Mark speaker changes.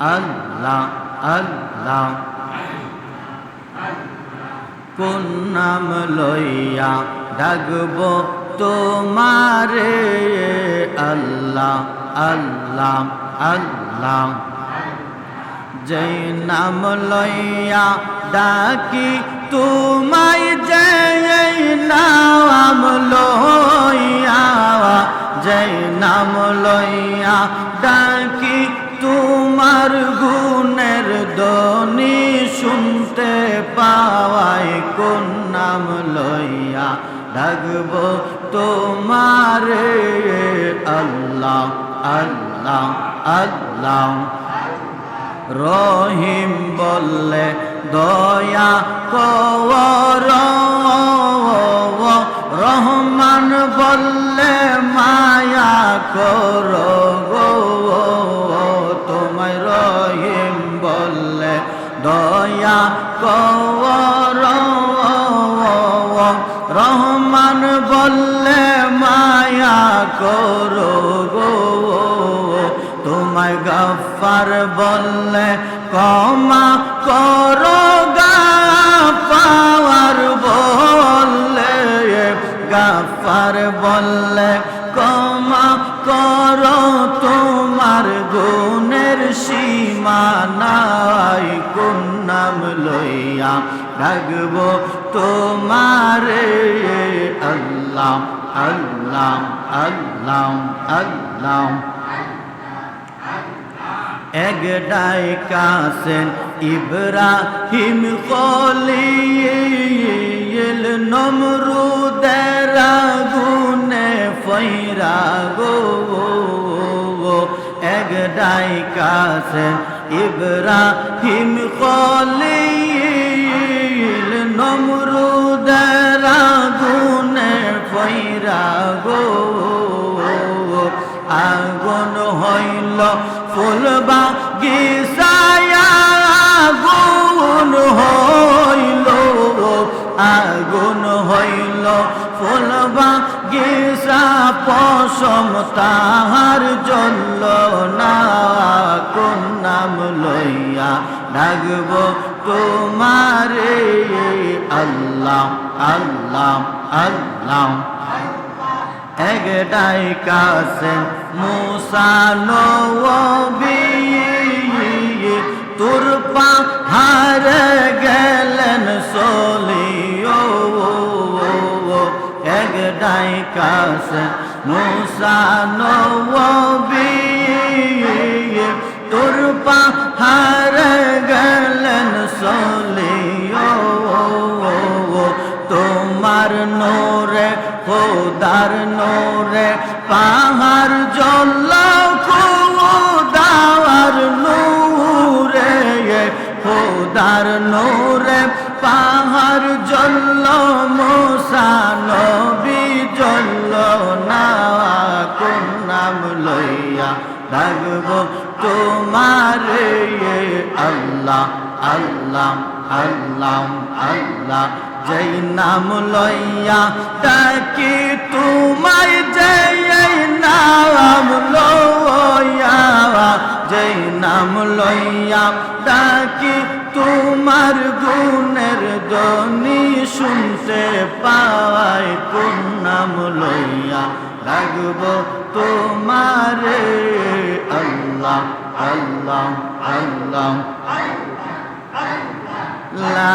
Speaker 1: আল্লাহ আল্লাহ। কোন নাম লইয়া ডাকব তোমারে? আল্লাহ আল্লাহ আল্লাহ। যেই নাম লইয়া ডাকি তোমায়, যেই নাম লইয়া, যেই নাম লইয়া ডাকি তোমার গুণের দনি শুনতে পাওয়াই কোন নাম লইয়া ডাকব তোমারে? আল্লাহ আল্লাহ আল্লাহ। রহিম বললে, দয়া কর রহমান বললে, মায়া কর করো গো তোমায় গফার বললে কমা করো, গাফার বললে গাফার বললে কমা করো। তোমার গুণের সীমা নাই কোন নাম লইয়া ডাকবো তোমারে। আল্লাহ আল্লাহ। আল্লাহ আল্লাহ এক ডাইকাসেন ইব্রাহিম কলিল নমরুদের গুনে ফৈরা গো এক ডাইকাসেন ইব্রাহিম কলিল নমরুদের গুনে গো, আগুন হইল ফুলবা গিসায়া আগুন হইল আগুন হইল ফুলবা গিসা পশম তাহার জল না কোন নাম লইয়া ডাকব। তোমারে আল্লাহ আল্লাহ আল্লাহ। একটাই কাছে মুসা নবী। তোর পাহাড় গেলেন সলিও। একটাই কাছে মুসা খোদার নোরে, পাহাড় জল খোদার নোরে খোদার নোরে, পাহাড় জল মোসা নবী জল না কোন নাম লইয়া ডাকব তোমারে আল্লাহ আল্লাহ আল্লাহ আল্লাহ। যেই নাম লইয়া ডাকি, তোমায় যেই নাম লইয়া, যেই নাম লইয়া ডাকি, তোমার গুণের দনি শুনতে পাওয়াই কোন নাম লইয়া লাগব তোমারে? আল্লাহ আল্লাহ আল্লাহ লা